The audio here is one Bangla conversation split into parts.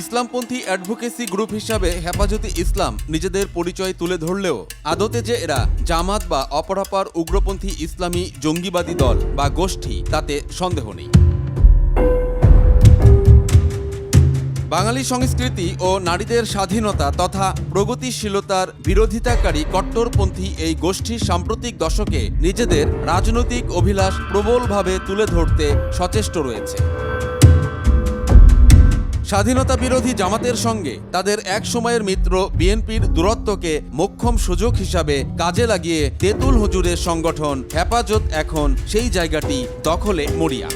ইসলামপন্থী অ্যাডভোকেসি গ্রুপ হিসাবে হেফাজতে ইসলাম নিজেদের পরিচয় তুলে ধরলেও আদতে যে এরা জামাত বা অপরাপার উগ্রপন্থী ইসলামী জঙ্গিবাদী দল বা গোষ্ঠী, তাতে সন্দেহ নেই। বাঙালি সংস্কৃতি ও নারীদের স্বাধীনতা তথা প্রগতিশীলতার বিরোধিতাকারী কট্টরপন্থী এই গোষ্ঠীর সাম্প্রতিক দশকে নিজেদের রাজনৈতিক অভিলাষ প্রবলভাবে তুলে ধরতে সচেষ্ট রয়েছে। স্বাধীনতা বিরোধী জামাতের সঙ্গে তাদের এক সময়ের মিত্র বিএনপির দূরত্বকে মোক্ষম সুযোগ হিসাবে কাজে লাগিয়ে তেতুল হুজুরের সংগঠন হেফাজত এখন সেই জায়গাটি দখলে মরিয়া।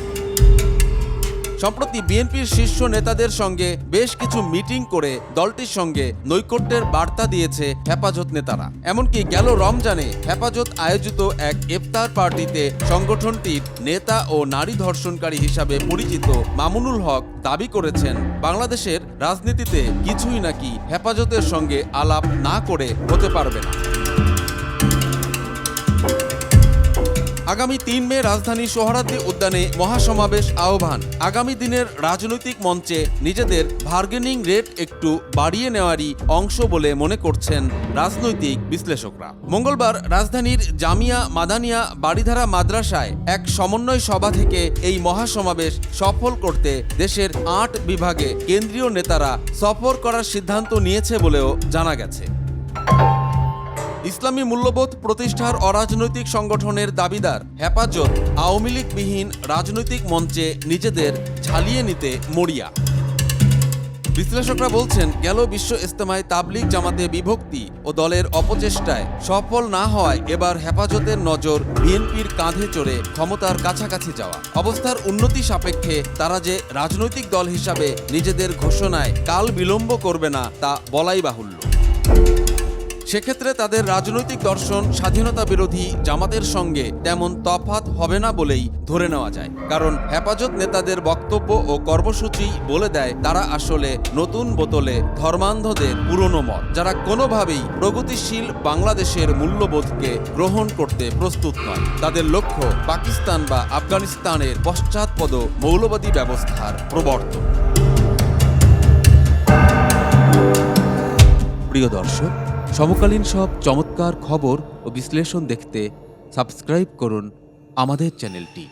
সম্প্রতি বিএনপির শীর্ষ নেতাদের সঙ্গে বেশ কিছু মিটিং করে দলটির সঙ্গে নৈকট্যের বার্তা দিয়েছে হেফাজত নেতারা। এমনকি গেল রমজানে হেফাজত আয়োজিত এক ইফতার পার্টিতে সংগঠনটির নেতা ও নারী ধর্ষণকারী হিসাবে পরিচিত মামুনুল হক দাবি করেছেন, বাংলাদেশের রাজনীতিতে কিছুই নাকি হেফাজতের সঙ্গে আলাপ না করে হতে পারবে না। আগামী তিন মে রাজধানী সোহরাদ্দি উদ্যানে মহাসমাবেশ আহ্বান। আগামী দিনের রাজনৈতিক মঞ্চে নিজেদের বার্গেনিং রেট একটু বাড়িয়ে নেওয়ারই অংশ বলে মনে করছেন রাজনৈতিক বিশ্লেষকরা। মঙ্গলবার রাজধানীর জামিয়া মাদানিয়া বাড়িধারা মাদ্রাসায় এক সমন্বয় সভা থেকে এই মহাসমাবেশ সফল করতে দেশের আট বিভাগে কেন্দ্রীয় নেতারা সফর করার সিদ্ধান্ত নিয়েছে বলেও জানা গেছে। ইসলামী মূল্যবোধ প্রতিষ্ঠার অরাজনৈতিক সংগঠনের দাবিদার হেফাজত আওয়ামী লীগবিহীন রাজনৈতিক মঞ্চে নিজেদের ঝালিয়ে নিতে মরিয়া। বিশ্লেষকরা বলছেন, গেল বিশ্ব ইস্তেমায় তাবলিগ জামাতে বিভক্তি ও দলের অপচেষ্টায় সফল না হওয়ায় এবার হেফাজতের নজর বিএনপির কাঁধে চড়ে ক্ষমতার কাছাকাছি যাওয়া। অবস্থার উন্নতি সাপেক্ষে তারা যে রাজনৈতিক দল হিসাবে নিজেদের ঘোষণায় কাল বিলম্ব করবে না তা বলাই বাহুল্য। সেক্ষেত্রে তাদের রাজনৈতিক দর্শন, স্বাধীনতা বিরোধী জামাতের সঙ্গে তেমন তফাত হবে না বলেই ধরে নেওয়া যায়। কারণ হেফাজত নেতাদের বক্তব্য ও কর্মসূচি বলে দেয়, তারা আসলে নতুন বোতলে ধর্মান্ধদের পুরনো মত, যারা কোনোভাবেই প্রগতিশীল বাংলাদেশের মূল্যবোধকে গ্রহণ করতে প্রস্তুত নয়। তাদের লক্ষ্য পাকিস্তান বা আফগানিস্তানের পশ্চাৎপদ মৌলবাদী ব্যবস্থার প্রবর্তন। প্রিয় দর্শক সমকালীন সব চমৎকার খবর ও বিশ্লেষণ দেখতে সাবস্ক্রাইব করুন আমাদের চ্যানেলটি।